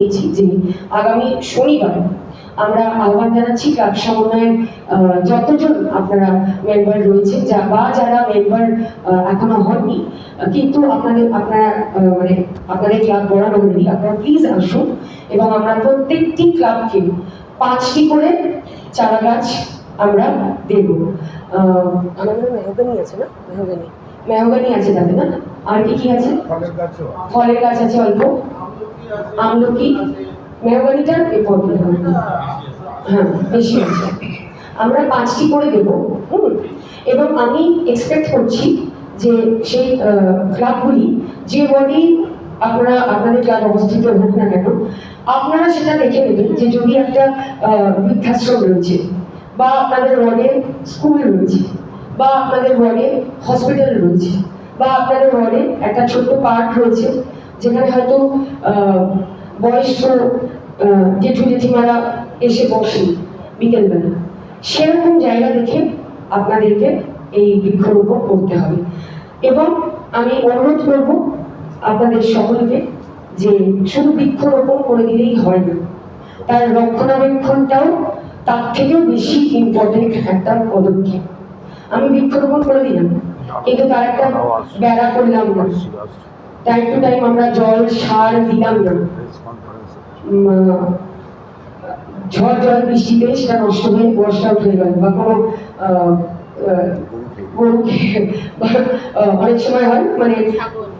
যে আগামী শনিবার আমরা আহ্বান জানাচ্ছি ক্লাব সমন্বয়ের যতজন আপনারা মেম্বার রয়েছে যা বা যারা মেম্বার এখনও হননি কিন্তু আপনাদের আপনারা মানে আপনাদের ক্লাব গড়ার অলরেডি আপনারা প্লিজ আসুন এবং আমরা প্রত্যেকটি ক্লাবকে পাঁচটি করে চারা গাছ আমরা দেব। আহ, আমাদের মেহগানি আছে না? মেহগানি। মেহগানি আছে তাতে না? আর কি কি আছে? ফলের গাছ আছে অল্প। আমলকি। মেহগনিটার এরপর হ্যাঁ বেশি আছে। আমরা পাঁচটি করে দেব। হুম। এবং আমি এক্সপেক্ট করছি যে সেই ক্লাবগুলি যে ওয়ার্ডে আপনারা আপনাদের ক্লাব অবস্থিত হোক না কেন আপনারা সেটা দেখে নেবেন যে যদি একটা বৃদ্ধাশ্রম রয়েছে বা আপনাদের ওয়ার্ডে স্কুল রয়েছে বা আপনাদের ওয়ার্ডে হসপিটাল রয়েছে, বা আপনাদের ওয়ার্ডে একটা ছোট্ট পার্ক রয়েছে, যেখানে হয়তো বয়স্ক জেঠু জেঠিমারা এসে বসেন বিকেলবেলা। সেরকম জায়গা দেখে আপনাদেরকে এই বৃক্ষরোপণ করতে হবে। এবং আমি অনুরোধ করব আপনাদের সকলকে যে শুধু বৃক্ষরোপণ করে দিলেই হয় না, তার রক্ষণাবেক্ষণটাও তার থেকেও বেশি ইম্পর্টেন্ট একটা পদক্ষেপ। আমি বৃক্ষরোপণ করে দিলাম। কিন্তু তার একটা বেড়া করলাম না। টাইম টু টাইম আমরা জল, সার দিলাম না। ঝড় জল বৃষ্টিতে সেটা নষ্ট হয়ে, বর্ষা উঠে গেল বা কোনো আহ, আহ, গরু খেয়ে- বা, আহ, অনেক সময় হয় মানে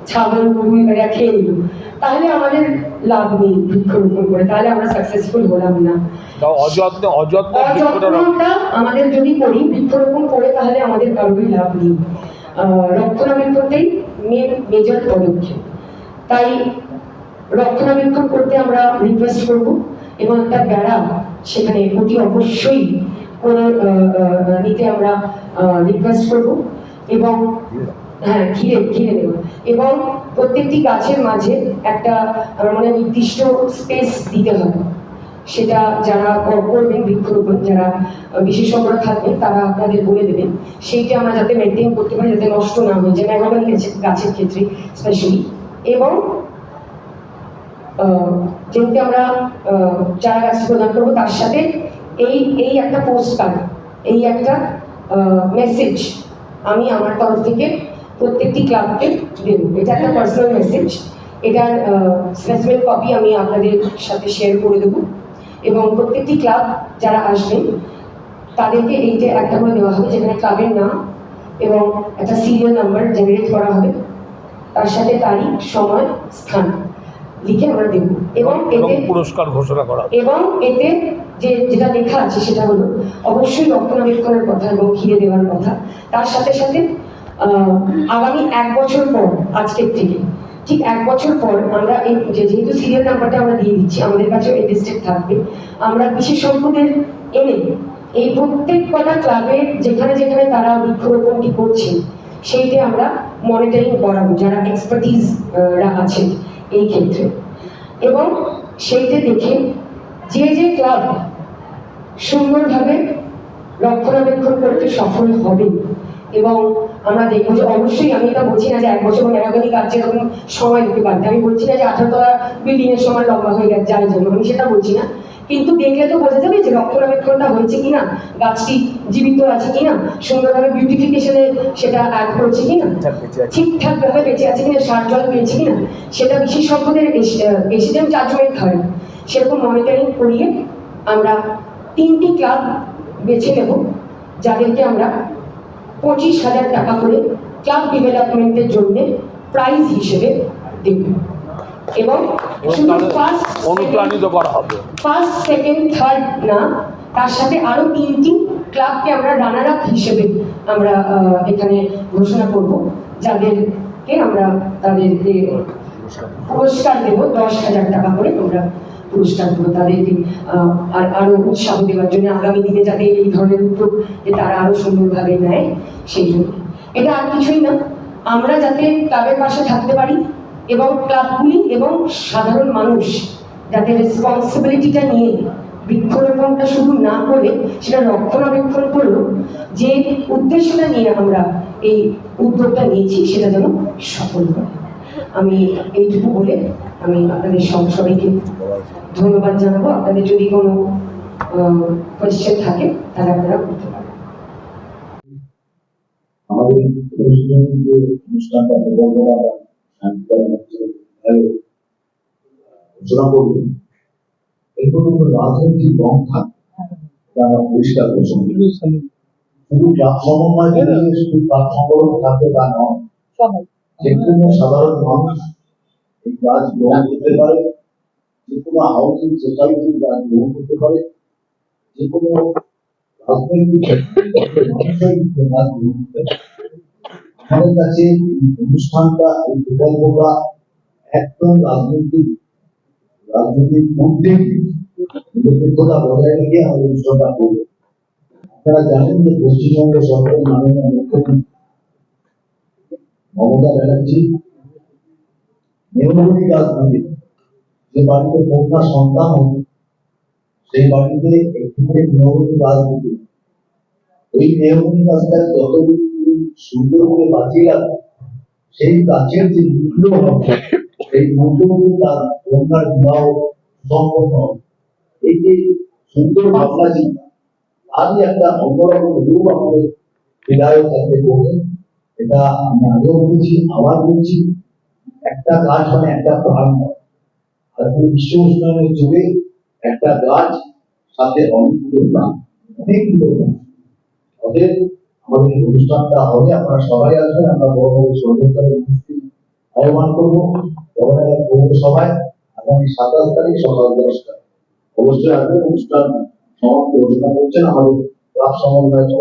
ছাগল। গরু এরা খেয়ে নিল। তাহলে আমাদের লাভ নেই বৃক্ষরোপণ করে তাহলে আমরা সাকসেসফুল হলাম না। অযত্নে অযত্নে অযত্নটা আমাদের যদি করি বৃক্ষরোপণ করে তাহলে আমাদের কারোরই লাভ নেই। রক্ষণাবেক্ষণটাই মেন মেজর পদক্ষেপ। তাই রক্ষণাবেক্ষণ করতে আমরা রিকোয়েস্ট করব এবং একটা বেড়া সেখানে অতি অবশ্যই নিতে আমরা রিকোয়েস্ট করব এবং হ্যাঁ ঘিরে ঘিরে দেব এবং প্রত্যেকটি গাছের মাঝে একটা মনে নির্দিষ্ট স্পেস দিতে হবে। সেটা যারা করবেন বৃক্ষরোপণ যারা বিশেষজ্ঞরা থাকবেন, তারা আপনাদের বলে দেবেন। সেইটা আমরা যাতে মেনটেন করতে পারি, যাতে নষ্ট না হয়ে যায় মেহগনি গাছের ক্ষেত্রে স্পেশালি এবং যেহেতু আমরা চারা গাছ প্রদান করব, তার সাথে এই এই একটা পোস্ট কার্ড এই একটা মেসেজ আমি আমার তরফ থেকে প্রত্যেকটি ক্লাবকে দেব। এটা একটা পার্সোনাল মেসেজ এটার স্পেসিমেন্ট কপি আমি আপনাদের সাথে শেয়ার করে দেবো। এবং প্রত্যেকটি ক্লাব যারা আসবেন, তাদেরকে এইটা একটা করে দেওয়া হবে, যেখানে ক্লাবের নাম এবং একটা সিরিয়াল নাম্বার জেনারেট করা হবে। তার সাথে তারিখ, সময়, স্থান। লিখে আমরা দেব। এবং এতে পুরস্কার ঘোষণা করা এবং এতে যে যেটা লেখা আছে সেটা হলো অবশ্যই রক্ষণাবেক্ষণের কথা এবং ঘিরে দেওয়ার কথা। তার সাথে সাথে আগামী এক বছর পর আজকের থেকে ঠিক এক বছর পর আমরা এই যেহেতু সিরিয়াল নাম্বারটা আমরা দিয়ে দিচ্ছি আমাদের কাছে এই ডিস্ট্রিক্ট থাকবে আমরা বিশেষজ্ঞদের এনে এই প্রত্যেক কটা ক্লাবের যেখানে যেখানে তারা বৃক্ষরোপণটি করছেন সেইটি আমরা মনিটরিং করাবো যারা এক্সপার্টিজ আছেন। এই ক্ষেত্রে। এবং সেইটা দেখে যে যে ক্লাব সুন্দরভাবে রক্ষণাবেক্ষণ করতে সফল হবে এবং আমরা দেখব যে অবশ্যই আমি এটা বলছি না যে এক বছর মেরাগনি কাজ যেরকম সময় দিতে পারতে। আমি বলছি না যে আঠারোতলা বিল্ডিং এর সময় লম্বা হয়ে গেছে, যার জন্য। আমি সেটা বলছি না। কিন্তু দেখলে তো বোঝা যাবে যে রক্ষণাবেক্ষণটা হয়েছে কিনা গাছটি জীবিত আছে কিনা সুন্দরভাবে বিউটিফিকেশনে সেটা অ্যাড করছে কিনা ঠিকঠাক বেঁচে আছে। ঠিকঠাক ভাবে বেঁচে আছে কিনা সার জল পেয়েছে কিনা সেটা বিশেষজ্ঞদের এসিডেন্ট জাজমেন্ট হয় সেরকম মনিটরিং করিয়ে আমরা তিনটি ক্লাব বেছে নেব যাদেরকে আমরা পঁচিশ হাজার টাকা করে ক্লাব ডেভেলপমেন্টের জন্য প্রাইজ হিসেবে দেব এবং তাদের অনুপ্রাণিত করা হবে। ফার্স্ট সেকেন্ড থার্ড না তার সাথে আরও তিনটি ক্লাবকে আমরা রানার আপ হিসেবে আমরা এখানে ঘোষণা করব যাদেরকে আমরা তাদেরকে পুরস্কার দেব দশ হাজার টাকা করে আমরা পুরস্কার দেবো তাদেরকে আর আরও উৎসাহ দেওয়ার জন্য আগামী দিনে যাতে এই ধরনের উদ্যোগ যে তারা আরও সুন্দরভাবে নেয় সেই জন্য। এটা আর কিছুই না। আমরা যাতে ক্লাবের পাশে থাকতে পারি এবং ক্লাবগুলি এবং সাধারণ মানুষ যাতে রেসপন্সিবিলিটিটা নিয়ে বৃক্ষরোপণটা শুধু না করে সেটা রক্ষণাবেক্ষণ করল যে উদ্দেশ্যটা নিয়ে আমরা এই উদ্যোগটা নিয়েছি সেটা যেন সফল হয়। আমি এইটুকু বলে আমি আপনাদের সব সবাইকে ধন্যবাদ জানাব। আপনাদের যদি কোনো কোয়েশ্চেন থাকে, তাহলে আপনারা করতে পারেন। আমাদের অনুষ্ঠানটা ঘোষণা করবেন এরপর কোনো রাজনৈতিক রং থাকবে আমরা পরিষ্কার ঘোষণা শুধু সমন্বয় শুধু সংগঠন থাকবে তা নয় যে কোনো সাধারণ মানুষ এই কাজ গ্রহণ করতে পারে যে কোনো হাউসিং সোসাইটি কাজ গ্রহণ করতে পারে যে কোনো রাজনৈতিক কাজ গ্রহণ করতে পারে আমাদের কাছে অনুষ্ঠানটা এই প্রকল্পটা একদম রাজনৈতিক রাজনীতির মধ্যে নিরপেক্ষতা বজায় রেখে আমাদের অনুষ্ঠানটা করব। আপনারা জানেন যে পশ্চিমবঙ্গ সরকারের মাননীয় মুখ্যমন্ত্রী মমতা ব্যানার্জি নিয়মনৈতিক রাজনীতি, যে বাড়িতে কন্যা সন্তান হবে সেই বাড়িতে একটি করে নিয়মনৈতিক রাজনীতি। ওই নিয়মনৈতিক কাজটা যত সুন্দর করে বাঁচিয়ে সেই কাজের যে মূল্য সেই তার বিবাহ হবে। এই যে সুন্দর ভাবনা চিন্তা একটা রূপ আমাদের থাকতে এটা আমি আগেও বলেছি আবার বলছি একটা গাছ মানে একটা প্রাণ হয় বিশ্ব যুগে একটা গাছ সাথে অনেকগুলো প্রাণ অনেকগুলো প্রাণ অতএব আমাদের অনুষ্ঠানটা হবে, আপনারা সবাই আসবেন, আমরা বড় বড় সর্বকারী আহ্বান করব সবাই, আগামী সাতাশ তারিখ সকাল দশটা অবশ্যই আসবেন, অনুষ্ঠান সমাপ্তি ঘোষণা করছেন আমাদের ক্লাব সমন্বয়